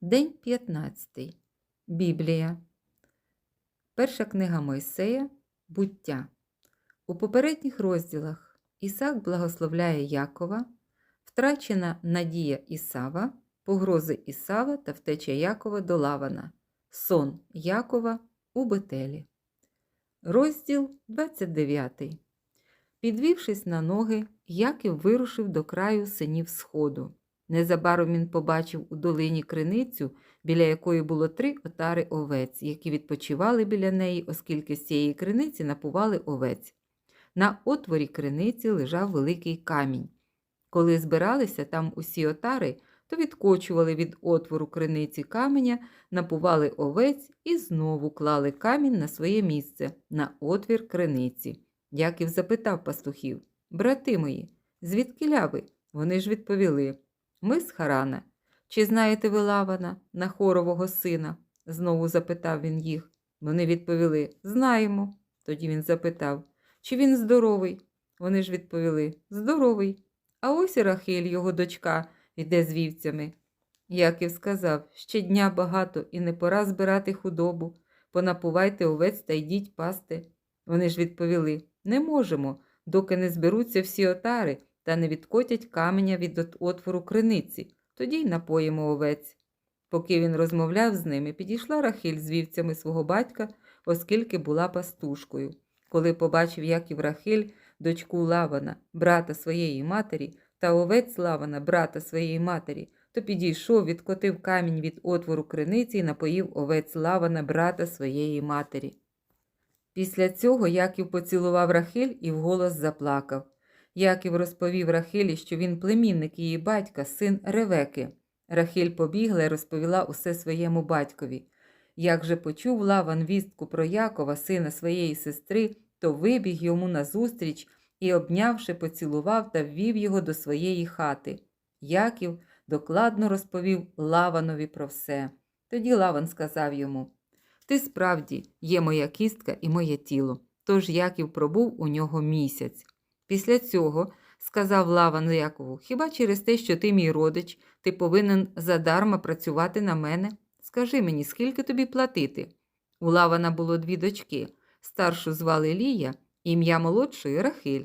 День 15. Біблія. Перша книга Мойсея. Буття. У попередніх розділах Ісак благословляє Якова, втрачена надія Ісава, погрози Ісава та втеча Якова до Лавана, сон Якова у Бетелі. Розділ 29. Підвівшись на ноги, Яків вирушив до краю синів Сходу. Незабаром він побачив у долині криницю, біля якої було три отари овець, які відпочивали біля неї, оскільки з цієї криниці напували овець. На отворі криниці лежав великий камінь. Коли збиралися там усі отари, то відкочували від отвору криниці каменя, напували овець і знову клали камінь на своє місце, на отвір криниці. Яків запитав пастухів Брати мої, звідки ляви? Вони ж відповіли Ми з Харана. Чи знаєте ви Лавана, Нахорового сина? знову запитав він їх. Вони відповіли Знаємо. Тоді він запитав, чи він здоровий? Вони ж відповіли Здоровий. А ось і Рахиль, його дочка, йде з вівцями. Яків сказав ще дня багато і не пора збирати худобу. Понапувайте овець та йдіть пасти. Вони ж відповіли Не можемо, доки не зберуться всі отари та не відкотять каменя від отвору криниці, тоді й напоїмо овець. Поки він розмовляв з ними, підійшла Рахиль з вівцями свого батька, оскільки була пастушкою. Коли побачив Яків Рахиль, дочку Лавана, брата своєї матері, та овець Лавана, брата своєї матері, то підійшов, відкотив камінь від отвору криниці і напоїв овець Лавана, брата своєї матері. Після цього Яків поцілував Рахиль і вголос заплакав. Яків розповів Рахилі, що він племінник її батька, син Ревеки. Рахиль побігла і розповіла усе своєму батькові. Як же почув Лаван вістку про Якова, сина своєї сестри, то вибіг йому назустріч і, обнявши, поцілував та ввів його до своєї хати. Яків докладно розповів Лаванові про все. Тоді Лаван сказав йому Ти справді є моя кістка і моє тіло. Тож Яків пробув у нього місяць. Після цього сказав Лаван Якову, хіба через те, що ти мій родич, ти повинен задарма працювати на мене? Скажи мені, скільки тобі платити? У Лавана було дві дочки. Старшу звали Лія, ім'я молодшої Рахиль.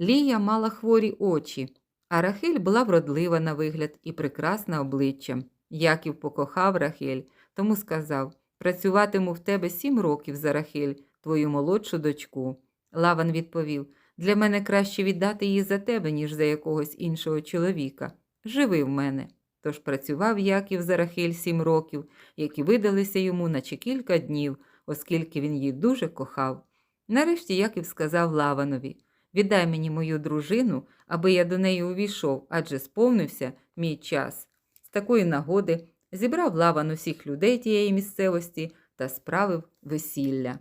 Лія мала хворі очі, а Рахиль була вродлива на вигляд і прекрасна обличчям. Яків покохав Рахиль, тому сказав працюватиму в тебе сім років за Рахиль, твою молодшу дочку. Лаван відповів для мене краще віддати її за тебе, ніж за якогось іншого чоловіка. Живи в мене. Тож працював Яків за Рахиль сім років, які видалися йому наче кілька днів, оскільки він її дуже кохав. Нарешті Яків сказав Лаванові Віддай мені мою дружину, аби я до неї увійшов, адже сповнився мій час. З такої нагоди зібрав Лаван усіх людей тієї місцевості та справив весілля.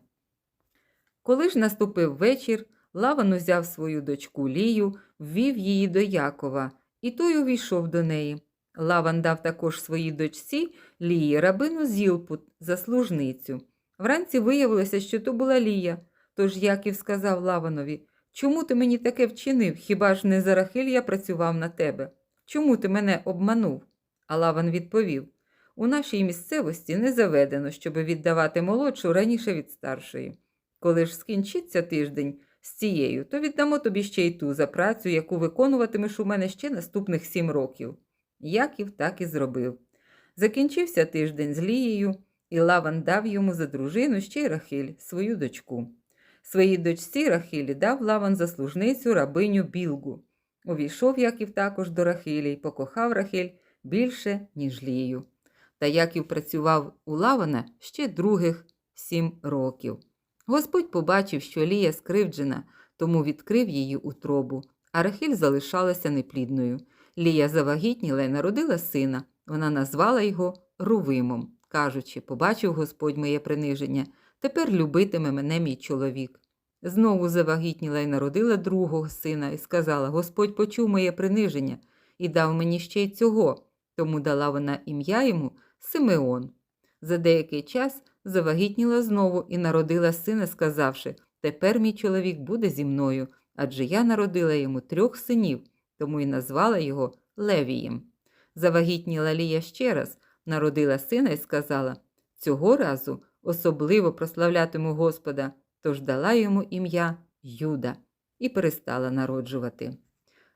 Коли ж наступив вечір, Лаван узяв свою дочку Лію, ввів її до Якова, і той увійшов до неї. Лаван дав також своїй дочці Лії рабину Зілпут за служницю. Вранці виявилося, що то була Лія. Тож Яків сказав Лаванові Чому ти мені таке вчинив? Хіба ж не за Рахиль я працював на тебе? Чому ти мене обманув? А Лаван відповів У нашій місцевості не заведено, щоб віддавати молодшу раніше від старшої. Коли ж скінчиться тиждень з цією, то віддамо тобі ще й ту за працю, яку виконуватимеш у мене ще наступних сім років. Яків так і зробив. Закінчився тиждень з Лією, і Лаван дав йому за дружину ще й Рахиль, свою дочку. Своїй дочці Рахилі дав Лаван за служницю рабиню Білгу. Увійшов Яків також до Рахилі і покохав Рахиль більше, ніж Лію. Та Яків працював у Лавана ще других сім років. Господь побачив, що Лія скривджена, тому відкрив її утробу, а Рахиль залишалася неплідною. Лія завагітніла і народила сина. Вона назвала його Рувимом, кажучи, побачив Господь моє приниження, тепер любитиме мене мій чоловік. Знову завагітніла і народила другого сина і сказала: Господь почув моє приниження і дав мені ще й цього, тому дала вона ім'я йому Симеон. За деякий час завагітніла знову і народила сина, сказавши: Тепер мій чоловік буде зі мною, адже я народила йому трьох синів, тому і назвала його Левієм. Завагітніла Лія ще раз, народила сина і сказала: Цього разу особливо прославлятиму Господа, тож дала йому ім'я Юда і перестала народжувати.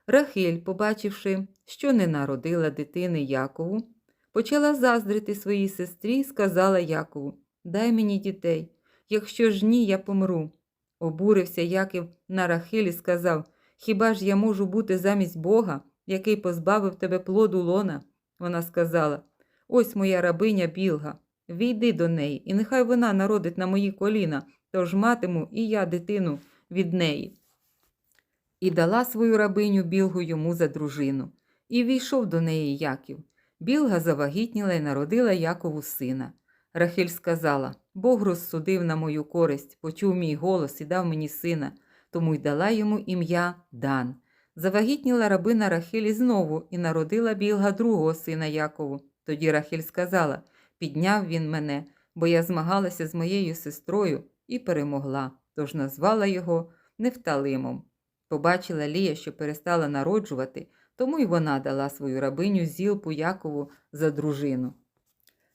Рахиль, побачивши, що не народила дитини Якову, почала заздрити своїй сестрі і сказала Якову: Дай мені дітей, якщо ж ні, я помру. Обурився Яків на Рахиль і сказав: Хіба ж я можу бути замість Бога, який позбавив тебе плоду лона? Вона сказала: Ось моя рабиня білга. Війди до неї, і нехай вона народить на мої коліна, тож матиму і я дитину від неї. І дала свою рабиню білгу йому за дружину. І війшов до неї Яків. Білга завагітніла і народила Якову сина. Рахиль сказала: Бог розсудив на мою користь, почув мій голос і дав мені сина, тому й дала йому ім'я Дан. Завагітніла рабина Рахилі знову і народила білга другого сина Якову. Тоді Рахиль сказала: Підняв він мене, бо я змагалася з моєю сестрою і перемогла, тож назвала його Нефталимом. Побачила Лія, що перестала народжувати, тому й вона дала свою рабиню Зілпу Якову за дружину.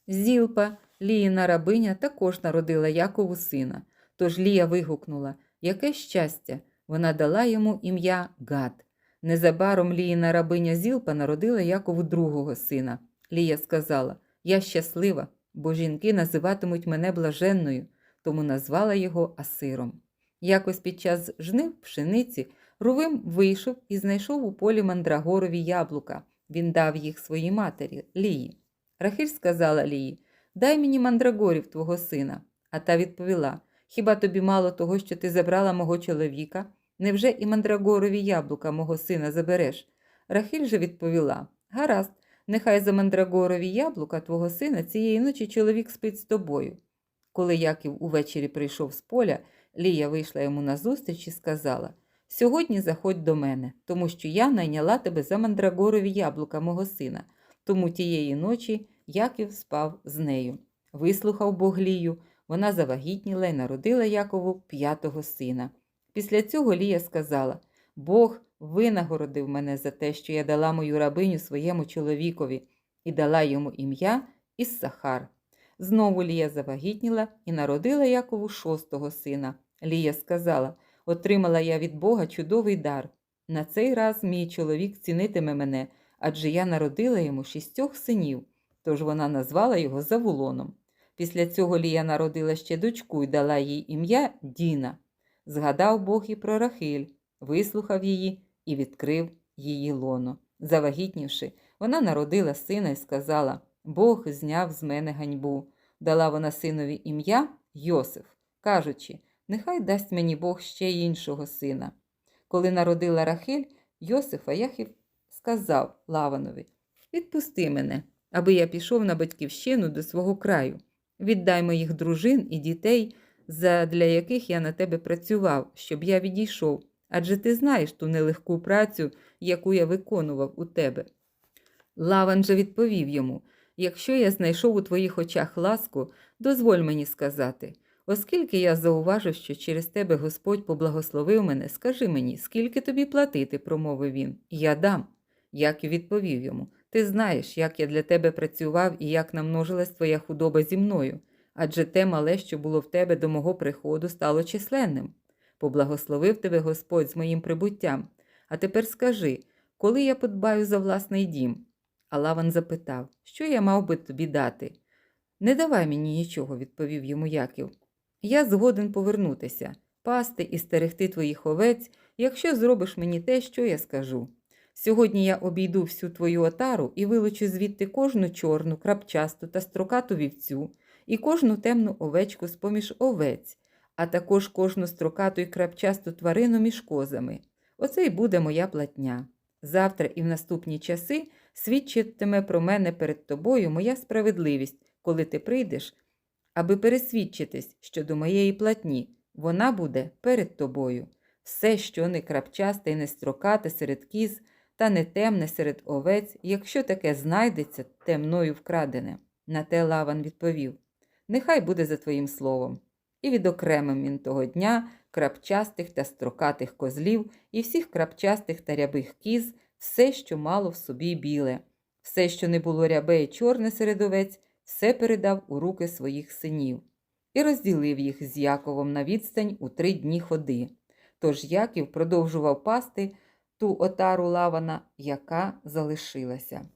Зілпа, Ліїна рабиня, також народила Якову сина. Тож Лія вигукнула Яке щастя! Вона дала йому ім'я Гад. Незабаром Ліїна рабиня Зілпа народила Якову другого сина. Лія сказала: Я щаслива, бо жінки називатимуть мене блаженною, тому назвала його Асиром. Якось під час жнив пшениці Рувим вийшов і знайшов у полі мандрагорові яблука. Він дав їх своїй матері Лії. Рахиль сказала Лії: Дай мені мандрагорів твого сина. А та відповіла: Хіба тобі мало того, що ти забрала мого чоловіка? Невже і мандрагорові яблука мого сина забереш? Рахиль же відповіла: Гаразд, нехай за мандрагорові яблука твого сина цієї ночі чоловік спить з тобою. Коли Яків увечері прийшов з поля, Лія вийшла йому назустріч і сказала: Сьогодні заходь до мене, тому що я найняла тебе за мандрагорові яблука мого сина. Тому тієї ночі Яків спав з нею. Вислухав Бог Лію, вона завагітніла і народила Якову п'ятого сина. Після цього Лія сказала: Бог винагородив мене за те, що я дала мою рабиню своєму чоловікові, і дала йому ім'я Іссахар. Знову Лія завагітніла і народила Якову шостого сина. Лія сказала: Отримала я від Бога чудовий дар. На цей раз мій чоловік цінитиме мене, адже я народила йому шістьох синів, тож вона назвала його Завулоном. Після цього Лія народила ще дочку і дала їй ім'я Діна. Згадав Бог і про Рахиль, вислухав її і відкрив її лоно. Завагітнівши, вона народила сина і сказала: Бог зняв з мене ганьбу. Дала вона синові ім'я Йосиф, кажучи, нехай дасть мені Бог ще іншого сина. Коли народила Рахиль, Йосифа Яхів сказав Лаванові: Відпусти мене, аби я пішов на батьківщину до свого краю. Віддай моїх дружин і дітей, задля яких я на тебе працював, щоб я відійшов, адже ти знаєш ту нелегку працю, яку я виконував у тебе. Лаван же відповів йому Якщо я знайшов у твоїх очах ласку, дозволь мені сказати. Оскільки я зауважив, що через тебе Господь поблагословив мене, скажи мені, скільки тобі платити, промовив він, я дам. Як і відповів йому Ти знаєш, як я для тебе працював і як намножилась твоя худоба зі мною, адже те мале, що було в тебе до мого приходу, стало численним. Поблагословив тебе Господь з моїм прибуттям. А тепер скажи, коли я подбаю за власний дім? А Лаван запитав, що я мав би тобі дати. Не давай мені нічого, відповів йому Яків. Я згоден повернутися, пасти і стерегти твоїх овець, якщо зробиш мені те, що я скажу. Сьогодні я обійду всю твою отару і вилучу звідти кожну чорну, крапчасту та строкату вівцю і кожну темну овечку з поміж овець, а також кожну строкату і крапчасту тварину між козами. Оце й буде моя платня. Завтра і в наступні часи свідчитиме про мене перед тобою моя справедливість, коли ти прийдеш, аби пересвідчитись щодо моєї платні, вона буде перед тобою. Все, що не крапчасте і не строкате серед кіз, та не темне серед овець, якщо таке знайдеться, те мною вкрадене. На те Лаван відповів Нехай буде за твоїм словом. І відокремив він того дня крапчастих та строкатих козлів і всіх крапчастих та рябих кіз, все, що мало в собі біле. Все, що не було рябе і чорне серед овець, все передав у руки своїх синів і розділив їх з Яковом на відстань у три дні ходи. Тож Яків продовжував пасти ту отару лавана, яка залишилася.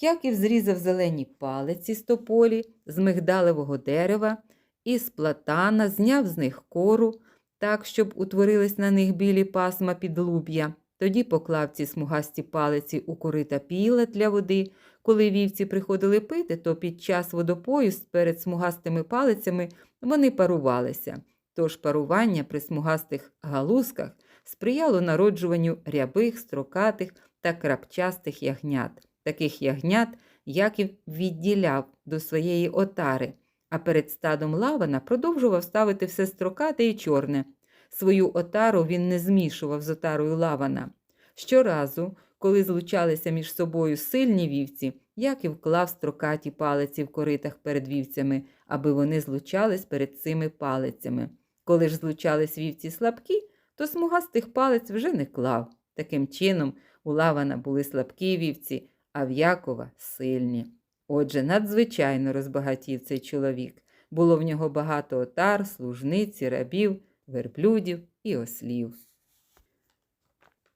Яків зрізав зелені палиці з тополі, з мигдалевого дерева і з платана зняв з них кору, так, щоб утворились на них білі пасма підлуб'я. Тоді поклав ці смугасті палиці у корита піла для води. Коли вівці приходили пити, то під час водопою перед смугастими палицями вони парувалися. Тож парування при смугастих галузках сприяло народжуванню рябих, строкатих та крапчастих ягнят. Таких ягнят Яків відділяв до своєї отари, а перед стадом лавана продовжував ставити все строкате і чорне. Свою отару він не змішував з отарою лавана. Щоразу, коли злучалися між собою сильні вівці, Яків клав строкаті палиці в коритах перед вівцями, аби вони злучались перед цими палицями. Коли ж злучались вівці слабкі, то смугастих палець вже не клав. Таким чином, у лавана були слабкі вівці, а в Якова сильні. Отже, надзвичайно розбагатів цей чоловік. Було в нього багато отар, служниці, рабів, верблюдів і ослів.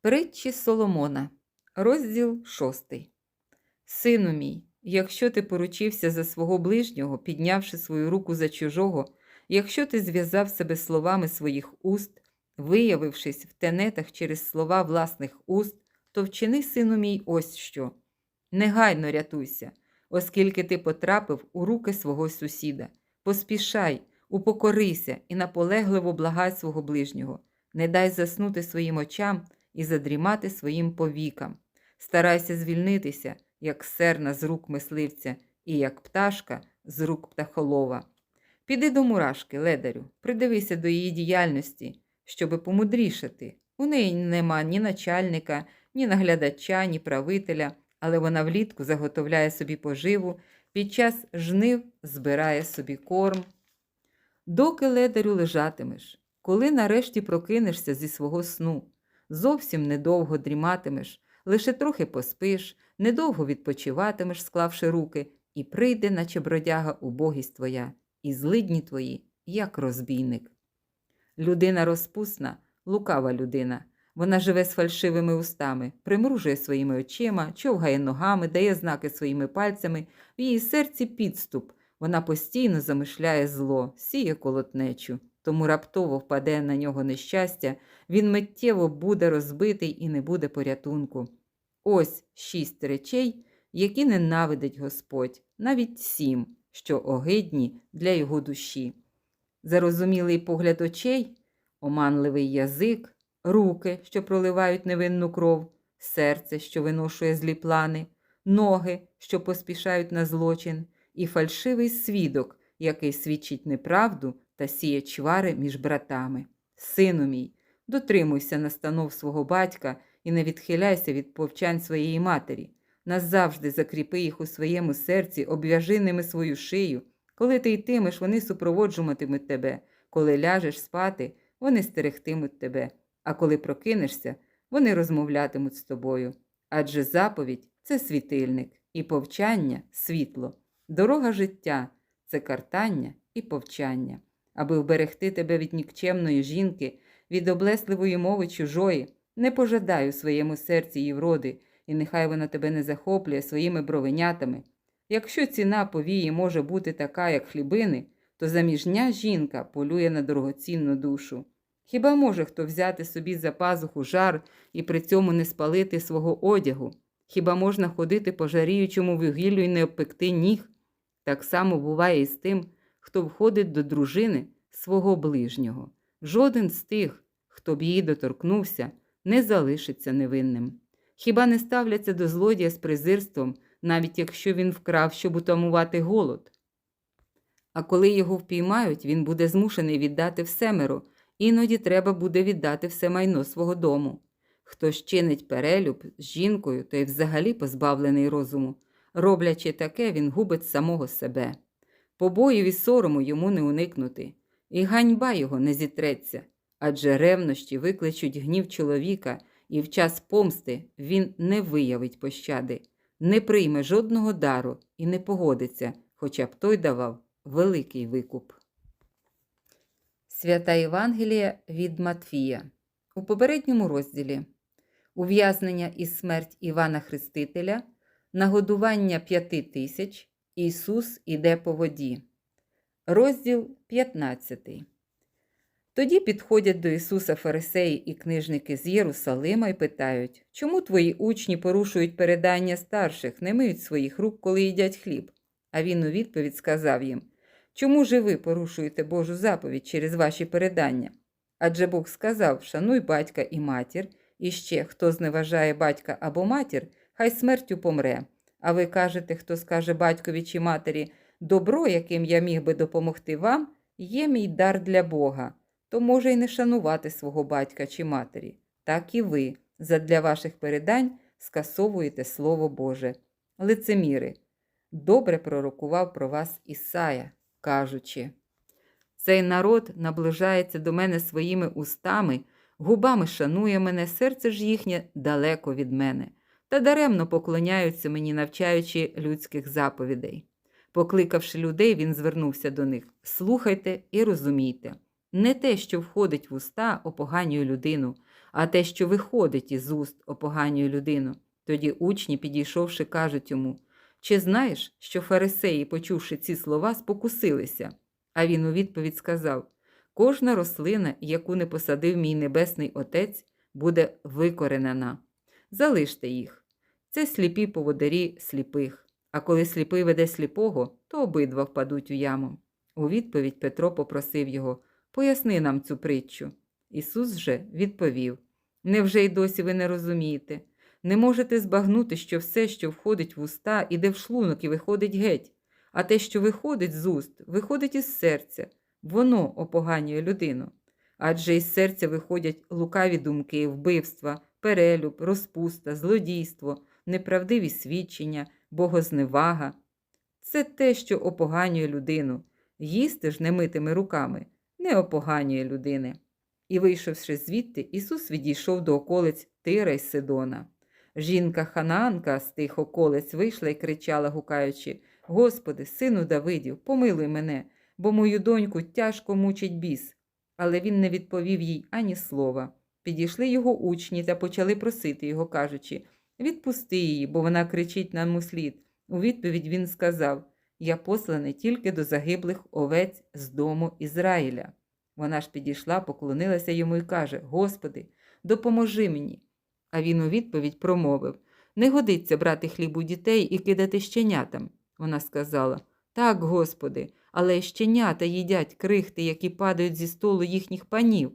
Притчі Соломона, розділ шостий. Сину мій, якщо ти поручився за свого ближнього, піднявши свою руку за чужого, якщо ти зв'язав себе словами своїх уст, виявившись в тенетах через слова власних уст, то вчини, сину мій, ось що. Негайно рятуйся, оскільки ти потрапив у руки свого сусіда. Поспішай, упокорися і наполегливо благай свого ближнього. Не дай заснути своїм очам і задрімати своїм повікам. Старайся звільнитися, як серна з рук мисливця, і як пташка з рук птахолова. Піди до мурашки, ледарю, придивися до її діяльності, щоби помудрішати. У неї нема ні начальника, ні наглядача, ні правителя, але вона влітку заготовляє собі поживу, під час жнив збирає собі корм. Доки ледарю лежатимеш, коли нарешті прокинешся зі свого сну, зовсім недовго дріматимеш, лише трохи поспиш, недовго відпочиватимеш, склавши руки, і прийде, наче бродяга, убогість твоя, і злидні твої, як розбійник. Людина розпусна, лукава людина. Вона живе з фальшивими устами, примружує своїми очима, човгає ногами, дає знаки своїми пальцями, в її серці підступ. Вона постійно замишляє зло, сіє колотнечу, тому раптово впаде на нього нещастя, він миттєво буде розбитий і не буде порятунку. Ось шість речей, які ненавидить Господь, навіть сім, що огидні для його душі. Зарозумілий погляд очей, оманливий язик, руки, що проливають невинну кров, серце, що виношує злі плани, ноги, що поспішають на злочин, і фальшивий свідок, який свідчить неправду та сіє чвари між братами. Сину мій, дотримуйся настанов свого батька і не відхиляйся від повчань своєї матері. Назавжди закріпи їх у своєму серці, обв'яжи ними свою шию. Коли ти йтимеш, вони супроводжуватимуть тебе. Коли ляжеш спати, вони стерегтимуть тебе. А коли прокинешся, вони розмовлятимуть з тобою. Адже заповідь це світильник, і повчання світло. Дорога життя це картання і повчання. Аби вберегти тебе від нікчемної жінки, від облесливої мови чужої, не пожадай у своєму серці її вроди, і нехай вона тебе не захоплює своїми бровенятами. Якщо ціна повії може бути така, як хлібини, то заміжня жінка полює на дорогоцінну душу. Хіба може хто взяти собі за пазуху жар і при цьому не спалити свого одягу? Хіба можна ходити по жаріючому вугіллю і не обпекти ніг? Так само буває і з тим, хто входить до дружини свого ближнього. Жоден з тих, хто б її доторкнувся, не залишиться невинним. Хіба не ставляться до злодія з презирством, навіть якщо він вкрав, щоб утамувати голод? А коли його впіймають, він буде змушений віддати всемеро, іноді треба буде віддати все майно свого дому. Хто чинить перелюб з жінкою, той взагалі позбавлений розуму. Роблячи таке, він губить самого себе. Побоїв і сорому йому не уникнути, і ганьба його не зітреться, адже ревнощі викличуть гнів чоловіка, і в час помсти він не виявить пощади. не прийме жодного дару і не погодиться, хоча б той давав великий викуп. Свята Євангелія від Матфія. У попередньому розділі ув'язнення і смерть Івана Хрестителя, нагодування п'яти тисяч, Ісус іде по воді. Розділ 15. Тоді підходять до Ісуса фарисеї і книжники з Єрусалима і питають, чому твої учні порушують передання старших, не миють своїх рук, коли їдять хліб? А він у відповідь сказав їм: Чому же ви порушуєте Божу заповідь через ваші передання? Адже Бог сказав: Шануй батька і матір, і ще хто зневажає батька або матір, хай смертю помре. А ви кажете, хто скаже батькові чи матері, добро, яким я міг би допомогти вам, є мій дар для Бога, то може й не шанувати свого батька чи матері. Так і ви, задля ваших передань, скасовуєте Слово Боже. Лицеміри, добре пророкував про вас Ісая, кажучи. Цей народ наближається до мене своїми устами, губами шанує мене, серце ж їхнє далеко від мене, та даремно поклоняються мені, навчаючи людських заповідей. Покликавши людей, він звернувся до них слухайте і розумійте. Не те, що входить в уста, опоганює людину, а те, що виходить із уст, опоганює людину. Тоді учні, підійшовши, кажуть йому Чи знаєш, що фарисеї, почувши ці слова, спокусилися? А він у відповідь сказав: Кожна рослина, яку не посадив мій небесний Отець, буде викоренена. Залиште їх. Це сліпі поводарі сліпих. А коли сліпий веде сліпого, то обидва впадуть у яму. У відповідь Петро попросив його Поясни нам цю притчу. Ісус же відповів Невже й досі ви не розумієте? Не можете збагнути, що все, що входить в уста, іде в шлунок і виходить геть, а те, що виходить з уст, виходить із серця, воно опоганює людину. Адже із серця виходять лукаві думки, вбивства, перелюб, розпуста, злодійство, неправдиві свідчення, богозневага. Це те, що опоганює людину. Їсти ж немитими руками не опоганює людини. І, вийшовши звідти, Ісус відійшов до околиць Тира й Сидона. Жінка Ханаанка з тих околиць вийшла і кричала, гукаючи Господи, сину Давидів, помилуй мене, бо мою доньку тяжко мучить біс. Але він не відповів їй ані слова. Підійшли його учні та почали просити його, кажучи Відпусти її, бо вона кричить нам услід. У відповідь він сказав Я посланий тільки до загиблих овець з дому Ізраїля. Вона ж підійшла, поклонилася йому і каже Господи, допоможи мені. А він у відповідь промовив Не годиться брати хліб у дітей і кидати щенятам. Вона сказала Так, Господи, але щенята їдять крихти, які падають зі столу їхніх панів.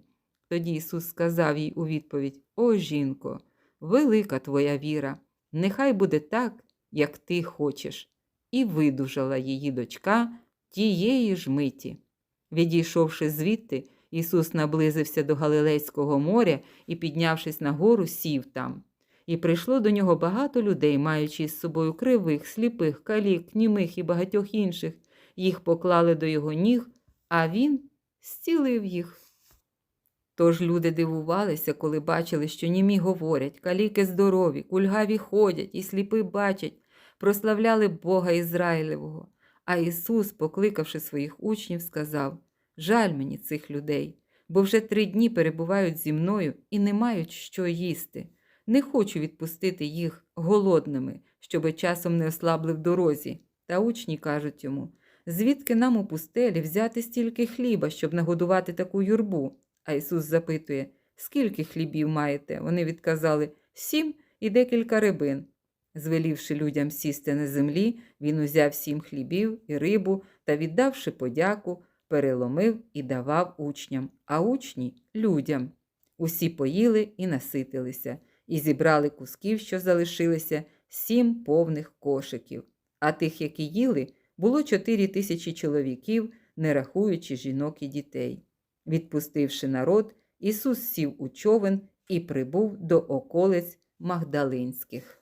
Тоді Ісус сказав їй у відповідь О, жінко, велика твоя віра, нехай буде так, як ти хочеш. І видужала її дочка тієї ж миті. Відійшовши звідти, Ісус наблизився до Галилейського моря і, піднявшись на гору, сів там. І прийшло до нього багато людей, маючи з собою кривих, сліпих, калік, німих і багатьох інших. Їх поклали до його ніг, а він зцілив їх. Тож люди дивувалися, коли бачили, що німі говорять, каліки здорові, кульгаві ходять і сліпи бачать, прославляли Бога Ізраїлевого. А Ісус, покликавши своїх учнів, сказав Жаль мені цих людей, бо вже три дні перебувають зі мною і не мають що їсти. Не хочу відпустити їх голодними, щоби часом не ослабли в дорозі. Та учні кажуть йому звідки нам у пустелі взяти стільки хліба, щоб нагодувати таку юрбу? А Ісус запитує, скільки хлібів маєте? Вони відказали сім і декілька рибин. Звелівши людям сісти на землі, він узяв сім хлібів і рибу та, віддавши подяку, переломив і давав учням, а учні людям. Усі поїли і наситилися, і зібрали кусків, що залишилися, сім повних кошиків. А тих, які їли, було чотири тисячі чоловіків, не рахуючи жінок і дітей. Відпустивши народ, Ісус сів у човен і прибув до околиць Магдалинських.